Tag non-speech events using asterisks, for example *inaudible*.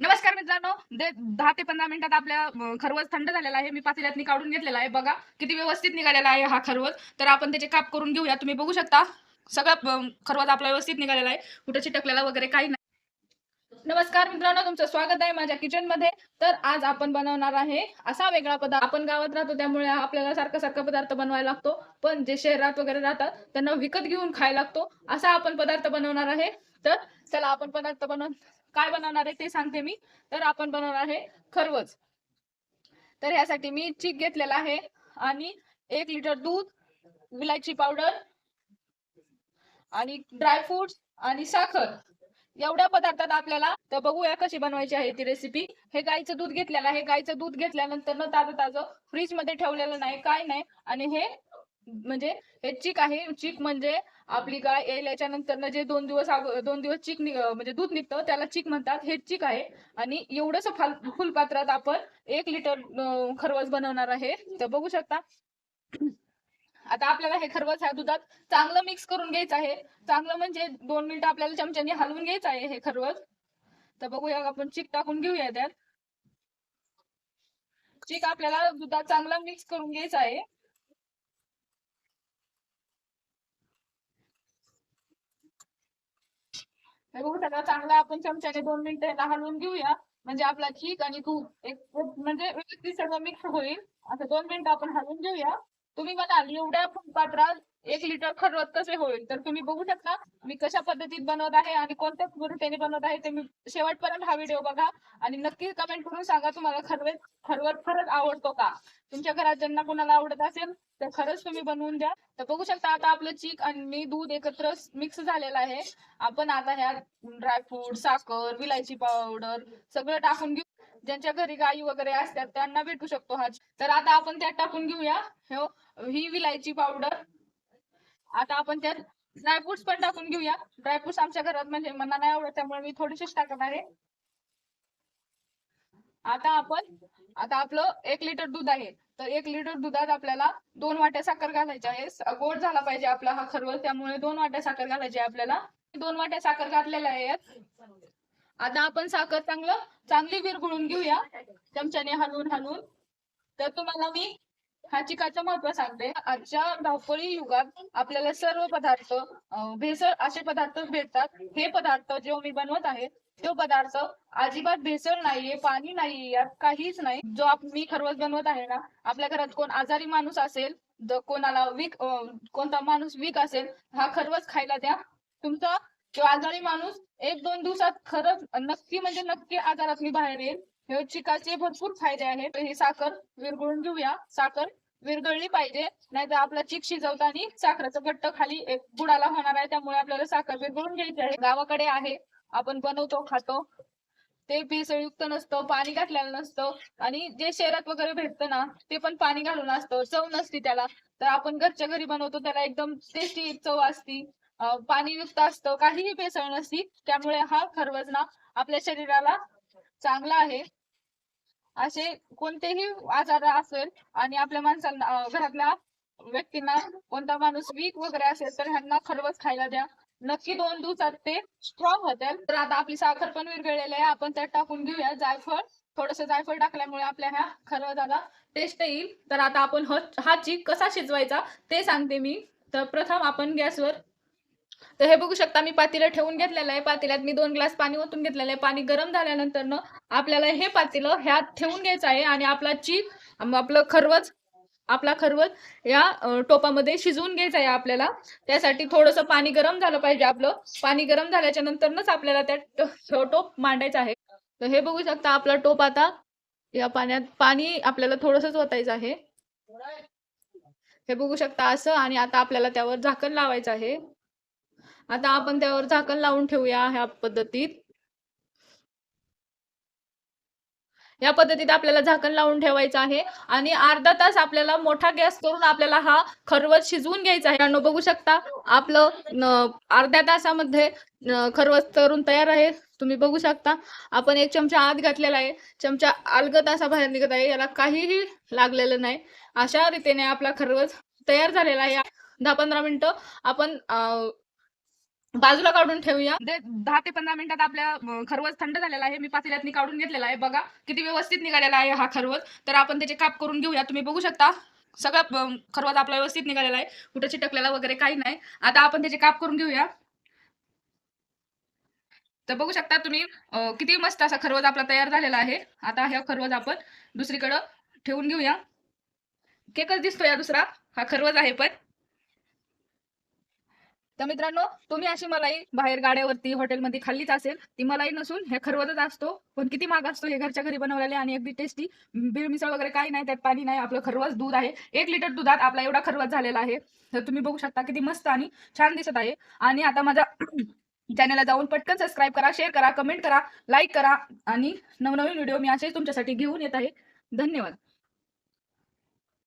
नमस्कार मित्रांनो. दहा ते पंधरा मिनिटात आपल्या अं, खरवस थंड झालेला आहे. मी पातेल्यातनी काढून घेतलेला आहे. बघा किती व्यवस्थित निघालेला आहे हा खरवस. तर आपण त्याचे काप करून घेऊया. तुम्ही बघू शकता. सगळा अं, खरवस आपला व्यवस्थित निघालेला आहे. कुठं चिटकलेला वगैरे काही नाही. नमस्कार मित्रांनो तुमचं स्वागत आहे माझ्या किचनमध्ये. तर आज आपण बनवणार आहे असा वेगळा पदार्थ. आपण गावात राहतो त्यामुळे आपल्याला सारखा सारखा पदार्थ बनवायला लागतो. पण जे शहरात वगैरे राहतात त्यांना विकत घेऊन खायला लागतो. असा आपण पदार्थ बनवणार आहे. तर चला आपण पदार्थ बनवून काय बनवणार आहे ते सांगते मी. तर आपण बनवणार आहे खरवज. तर यासाठी मी चीक घेतलेला आहे आणि एक लिटर दूध विलायची पावडर आणि ड्रायफ्रूट आणि साखर. एवढ्या पदार्थात आपल्याला तर बघूया कशी बनवायची आहे ती रेसिपी हे गाईचं दूध घेतलेलं आहे. गाईचं दूध घेतल्यानंतर न ताजं ताजं फ्रीजमध्ये ठेवलेलं नाही काय नाही. आणि हे म्हणजे हे चिक आहे चिक म्हणजे आपली गाय येईल याच्यानंतर जे दोन दिवस दोन दिवस चिक म्हणजे दूध निघतं त्याला चिक म्हणतात. हे चिक आहे आणि एवढंच फुलपात्रात आपण एक लिटर खरवस बनवणार आहे. तर बघू शकता. आता आपल्याला हे खरवस ह्या दुधात चांगलं मिक्स करून घ्यायचं आहे. चांगलं म्हणजे दोन मिनिटं आपल्याला चमच्याने हलवून घ्यायचं आहे हे खरवस. तर बघूया आपण चिक टाकून घेऊया त्यात. चिक आपल्याला दुधात चांगला मिक्स करून घ्यायचं आहे. हे बघू सगळं चांगला आपण चमच्याने दोन मिनिटं याला हलवून घेऊया. म्हणजे आपला चीक आणि दूध एक म्हणजे व्यवस्थित सगळं मिक्स होईल. आता दोन मिनिटं आपण हलवून घेऊया. तुम्ही म्हणाल एवढ्या पात्रात एक लिटर खरवत कसे होईल? तर तुम्ही बघू शकता मी कशा पद्धतीत बनवत आहे आणि कोणत्या पद्धतीने बनवत आहे ते मी शेवटपर्यंत हा व्हिडिओ बघा. आणि नक्की कमेंट करून सांगा तुम्हाला खरवत खरवत खरंच आवडतो का? तुमच्या घरात ज्यांना कोणाला आवडत असेल तर खरंच तुम्ही बनवून द्या. तर बघू शकता आता आपलं चीक आणि दूध एकत्र मिक्स झालेलं आहे. आपण आता ह्यात ड्रायफ्रूट साखर विलायची पावडर सगळं टाकून घेऊ. ज्यांच्या घरी गाई वगैरे असतात त्यांना भेटू शकतो हा. तर आता आपण त्यात टाकून घेऊया. हो, ही विलायची पावडर आता आपण त्यात ड्रायफ्रुट्स पण टाकून घेऊया. ड्रायफ्रुट्स आमच्या घरात म्हणजे मला नाही आवडत त्यामुळे मी थोडीशीच टाकत आहे. आता आपण आता आपलं एक लिटर दूध आहे. तर एक लिटर दुधात आपल्याला दोन वाट्या साखर घालायची आहे. गोड झाला पाहिजे आपला हा खरवस त्यामुळे दोन वाट्या साखर घालायची आहे आपल्याला. दोन वाट्या साखर घातलेल्या आहेत. आता आपण साखर चांगलं चांगली विरघळून घेऊया. चमच्याने हलवून हलवून. तर तुम्हाला मी हा चिकाचं महत्त्व सांगते. आजच्या धावपळी युगात आपल्याला सर्व पदार्थ भेसळ असे पदार्थ भेटतात. हे पदार्थ जे मी बनवत आहे तो पदार्थ अजिबात भेसळ नाहीये पाणी नाहीये यात काहीच नाही. जो आप- मी खरवस बनवत आहे ना आपल्या घरात कोण आजारी माणूस असेल कोणाला वीक अं, कोणता माणूस वीक असेल हा खरवस खायला द्या. तुमचा किंवा आजारी माणूस एक दोन दिवसात खरंच नक्की म्हणजे नक्की आजारात मी बाहेर येईल. हे चिकाचे भरपूर फायदे आहेत. हे साखर विरघळून घेऊया. साखर विरघळली पाहिजे. नाहीतर आपला चिक शिजवताना साखरेचं घट्ट खाली एक बुडाला होणार आहे. त्यामुळे आपल्याला साखर विरघळून घ्यायची आहे. गावाकडे आहे. आपण बनवतो खातो. ते भेसळयुक्त नसतं पाणी घातलेलं नसतं. आणि जे शहरात वगैरे भेटतं ना ते पण पाणी घालून असतं. चव नसती त्याला. तर आपण घरच्या घरी बनवतो त्याला एकदम टेस्टी चव असती. पाणीयुक्त असतं. काहीही भेसळ नसती. त्यामुळे हा खरवजना आपल्या शरीराला चांगला आहे. असे कोणतेही आजार असेल आणि आपल्या माणसांना घरातल्या व्यक्तींना कोणता माणूस वीक वगैरे असेल तर ह्यांना खरवस खायला द्या. नक्की दोन दिवसात ते स्ट्रॉंग होतील. तर आता आपली साखर पण विरघळलेली आहे. आपण त्यात टाकून घेऊया जायफळ. थोडस जायफळ टाकल्यामुळे आपल्या ह्या खरवसाला टेस्ट येईल. तर आता आपण हा चीक कसा शिजवायचा ते सांगते मी. तर प्रथम आपण गॅसवर तर हे बघू शकता मी पातीला ठेवून घेतलेलं आहे. पातेल्यात मी दोन ग्लास पाणी ओतून घेतलेलं आहे. पाणी गरम झाल्यानंतर आपल्याला हे पातेलं ह्यात ठेवून घ्यायचं आहे आणि आपला चीक आपलं खरवच आपला खरवत या टोपामध्ये शिजवून घ्यायचा आहे आपल्याला. त्यासाठी थोडंसं पाणी गरम झालं पाहिजे आपलं. पाणी गरम झाल्याच्या नंतरच आपल्याला त्या टोप मांडायचा आहे. तर हे बघू शकता आपला टोप आता या पाण्यात पाणी आपल्याला थोडंसंच ओतायचं आहे. हे बघू शकता असं आणि आता आपल्याला त्यावर झाकण लावायचं आहे. आता आपण त्यावर झाकण लावून ठेवूया ह्या पद्धतीत. या पद्धतीत आपल्याला झाकण लावून ठेवायचं आहे आणि अर्धा तास आपल्याला मोठा गॅस करून आपल्याला हा खरवस शिजवून घ्यायचा आहे. बघू शकता आपलं अर्ध्या तासामध्ये न, खरवस तयार आहे. तुम्ही बघू शकता आपण एक चमचा आत घातलेला आहे. चमचा अलगत असा बाहेर निघत आहे. याला काहीही लागलेलं नाही. अशा रीतीने आपला खरवस तयार झालेला आहे. दहा पंधरा मिनिटं आपण बाजूला काढून ठेवूया. दहा ते पंधरा मिनिटात आपल्या खरवज खरवस थंड झालेला आहे. मी पातेल्यातनी काढून घेतलेला आहे. बघा किती व्यवस्थित निघालेला आहे हा खरवस. तर आपण त्याचे काप करून घेऊया. तुम्ही बघू शकता. सगळं खरवज खरवस आपला व्यवस्थित निघालेला आहे. कुठं चिटकलेला वगैरे काही नाही. आता आपण त्याचे काप करून घेऊया. तर बघू शकता तुम्ही किती मस्त असा खरवस आपला तयार झालेला आहे. आता हा खरवस आपण दुसरीकडं ठेवून घेऊया. केकच दिसतोय या दुसरा. हा खरवस आहे पण. तर मित्रांनो तुम्ही अशी मलाई बाहेर गाड्यावरती हॉटेलमध्ये खाल्लीच असेल ती मलाई नसून हे खरवतच असतो. पण किती महाग असतो हे घरच्या घरी बनवलेले आणि अगदी टेस्टी बीळ मिसळ वगैरे काही नाही त्यात पाणी नाही आपलं खरवस दूध आहे. एक लिटर दुधात आपला एवढा खरवस झालेला आहे. तर तुम्ही बघू शकता किती मस्त आणि छान दिसत आहे. आणि आता माझा *clears throat* चॅनलला जाऊन पटकन सबस्क्राईब करा शेअर करा कमेंट करा लाईक करा. आणि नवनवीन व्हिडिओ मी असेच तुमच्यासाठी घेऊन येत आहे. धन्यवाद.